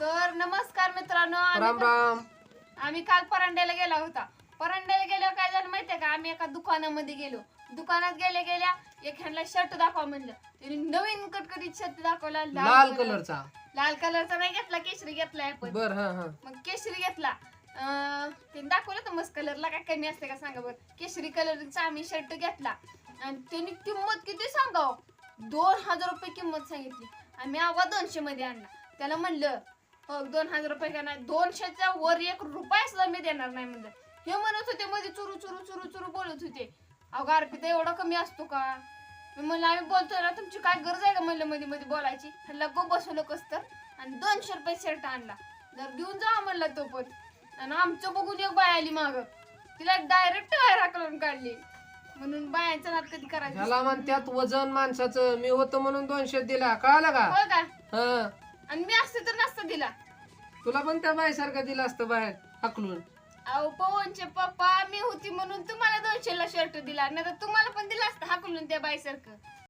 तर नमस्कार मित्रांनो आम्ही राम राम. आम्ही काल परांड्याला गेला होता. परांड्याला गेल्यावर काय झालं माहितीये का? आम्ही एका दुकानामध्ये गेलो. दुकानात गेल्या गेल्या एक ह्यांना शर्ट दाखवा म्हणलं. त्यांनी नवीन कटकटीत शर्ट दाखवला लाल कलर- कलरचा. लाल कलरचा नाही घेतला केशरी घेतलाय आपण. बर हा हा. मग केशरी घेतला. अं, ते दाखवलं तर मस्त कलरला. काय कमी असते का सांगा बरं. केशरी कलरचा आम्ही शर्ट घेतला. आणि त्यांनी किंमत किती सांगाव? दोन हजार रुपये किंमत सांगितली. आम्ही आवा दोनशे मध्ये आणला. त्याला म्हणलं दोन हजार रुपये का नाही दोनशेच्या वर एक रुपया सुद्धा मी देणार नाही म्हणलं. हे म्हणत होते मध्ये चुरू चुरू चुरू चुरू बोलत होते. अगं अर्पिता एवढा कमी असतो का? मी म्हणलं आम्ही बोलतोय ना तुमची काय गरज आहे का म्हणलं मध्ये मध्ये बोलायची? ह्याला गो बसवलं कस तर. आणि दोनशे रुपये शर्ट आणला. जर घेऊन जा म्हणला तो पण. आणि आमचं बघून एक बाय आली माग. तिला डायरेक्ट हाकलून काढली. म्हणून बायांचा नाद कधी करायचं ह्याला म्हणत्यात वजन माणसाचं. मी होतं म्हणून दोनशे दिला. कळालं का? हो का? हा. आणि मी असते तर नसतं दिला. तुला पण त्या बाईसारखं दिलं असतं बाहेर हकलून? अहो पवनचे पप्पा मी होती म्हणून तुम्हाला दोनशे ला शर्ट दिला नाही तर तुम्हाला पण दिला असतं हाकलून त्या बाईसारखं.